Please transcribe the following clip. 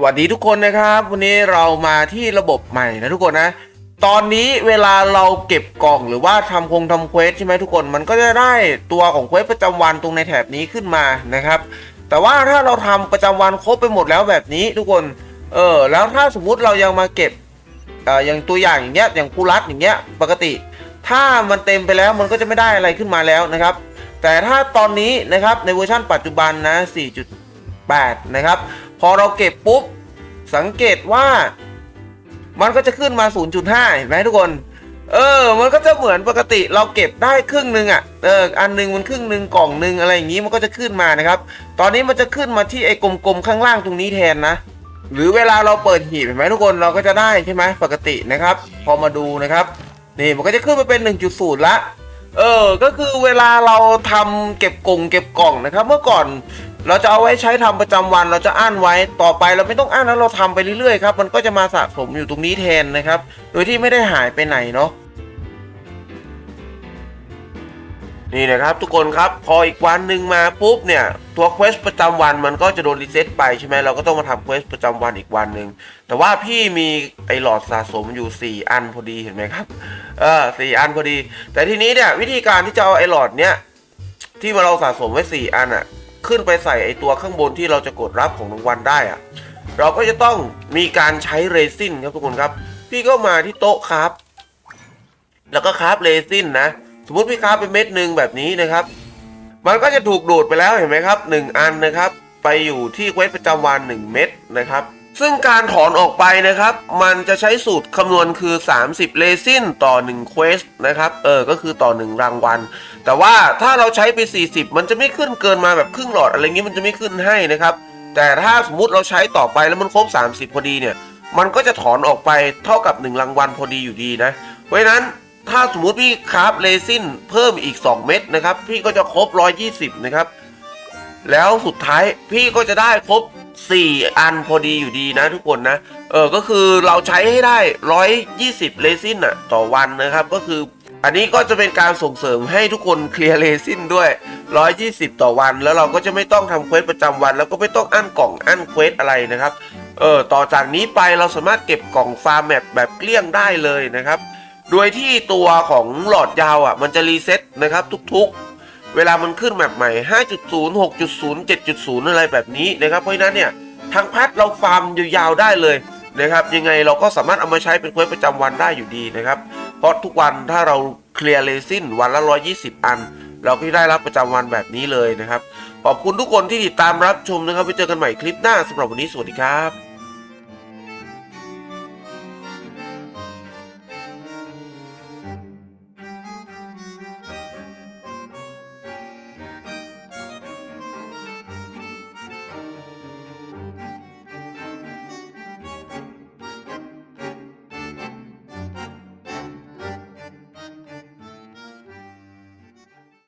สวัสดีทุกคนนะครับ วันนี้เรามาที่ระบบใหม่นะทุกคนนะ ตอนนี้เวลาเราเก็บกล่องหรือว่าทำคงทำเควสใช่ไหมทุกคนมันก็จะได้ตัวของเควสประจำวันตรงในแถบนี้ขึ้นมานะครับ แต่ว่าถ้าเราทำประจำวันครบไปหมดแล้วแบบนี้ทุกคนเออแล้วถ้าสมมุติเรายังมาเก็บเอ่ออย่างตัวอย่างอย่างเงี้ยอย่างคูรัสอย่างเงี้ยปกติ ถ้ามันเต็มไปแล้วมันก็จะไม่ได้อะไรขึ้นมาแล้วนะครับ แต่ถ้าตอนนี้นะครับในเวอร์ชันปัจจุบันนะ 8 นะครับ พอเราเก็บปุ๊บ สังเกตว่า มันก็จะขึ้นมา 0.5 เห็นไหมทุกคน เออ มันก็จะเหมือนปกติเราเก็บได้ครึ่งหนึ่งอะ เออ อันหนึงมันครึ่งหนึ่งกล่องหนึ่งอะไรอย่างนี้มันก็จะขึ้นมานะครับ ตอนนี้มันจะขึ้นมาที่ไอ้กลมๆข้างล่างตรงนี้แทนนะ หรือเวลาเราเปิดหีบเห็นไหมทุกคน เราก็จะได้ใช่ไหมปกตินะครับ พอมาดูนะครับ นี่มันก็จะขึ้นมาเป็น 1.0 ละเออ ก็คือเวลาเราทำเก็บกล่องเก็บกล่องนะครับ เมื่อก่อน เราจะเอาไว้ใช้ทำประจำวัน เราจะอ่านไว้ต่อไปเราไม่ต้องอ่านแล้วเราทำไปเรื่อยๆครับมันก็จะมาสะสมอยู่ตรงนี้แทนนะครับ โดยที่ไม่ได้หายไปไหนเนาะนี่นะครับทุกคนครับพออีกวันหนึ่งมาปุ๊บเนี่ยตัวเควสประจำวันมันก็จะโดนรีเซ็ตไปใช่ไหมเราก็ต้องมาทำเควสประจำวันอีกวันหนึ่งแต่ว่าพี่มีไอหลอดสะสมอยู่ 4 อันพอดีเห็นไหมครับเออสี่อันพอดี แต่ทีนี้เนี่ยวิธีการที่จะเอาไอหลอดเนี้ยที่มาเราสะสมไว้ 4 อันอะ ขึ้นไปใส่ไอตัวข้างบนที่เราจะกดรับของรางวัลได้อะเราก็จะต้องมีการใช้เรซินครับทุกคนครับ พี่ก็มาที่โต๊ะครับ แล้วก็คราฟเรซินนะ สมมติพี่คราฟเป็นเม็ดหนึ่งแบบนี้นะครับ มันก็จะถูกดูดไปแล้วเห็นไหมครับ 1 อันนะครับ ไปอยู่ที่เควสประจำวัน 1 เม็ดนะครับ ซึ่งการถอนออกไปนะครับ มันจะใช้สูตรคำนวณคือ 30 เลซินต่อ1เควสนะครับ เออ ก็คือต่อ 1 รางวัล แต่ว่าถ้าเราใช้ไป 40 มันจะไม่ขึ้นเกินมาแบบครึ่งหลอดอะไรเงี้มันจะไม่ขึ้นให้นะครับ แต่ถ้าสมมุติเราใช้ต่อไปแล้วมันครบ 30 พอดีเนี่ย มันก็จะถอนออกไปเท่ากับ 1 รางวัลพอดีอยู่ดีนะ เพราะนั้นถ้าสมมุติพี่คราฟเรซินเพิ่มอีก 2 เม็ดนะครับ พี่ก็จะครบ 120 นะครับ แล้วสุดท้ายพี่ก็จะได้ครบ 4อันพอดีอยู่ดีนะทุกคนนะ เออ ก็คือเราใช้ให้ได้120เรซินอะต่อวันนะครับ ก็คือ อันนี้ก็จะเป็นการส่งเสริมให้ทุกคนเคลียร์เรซินด้วย 120 ต่อวัน แล้วเราก็จะไม่ต้องทำเควสประจำวัน แล้วก็ไม่ต้องอั้นกล่องอั้นเควสอะไรนะครับ เออ ต่อจากนี้ไปเราสามารถเก็บกล่องฟาร์มแมปแบบเกลี้ยงได้เลยนะครับ โดยที่ตัวของหลอดยาวอะ มันจะรีเซ็ตนะครับทุกๆ เวลามันขึ้นแมปใหม่ 5.0 6.0 7.0 อะไรแบบนี้นะครับ เพราะฉะนั้นเนี่ยทางพัดเราฟาร์มยาวๆได้เลยนะครับ ยังไงเราก็สามารถเอามาใช้เป็นเควสประจำวันได้อยู่ดีนะครับ เพราะทุกวันถ้าเราเคลียร์เลซินวันละ 120 อัน เราก็ได้รับประจำวันแบบนี้เลยนะครับ ขอบคุณทุกคนที่ติดตามรับชมนะครับ ไว้เจอกันใหม่คลิปหน้าสำหรับวันนี้สวัสดีครับ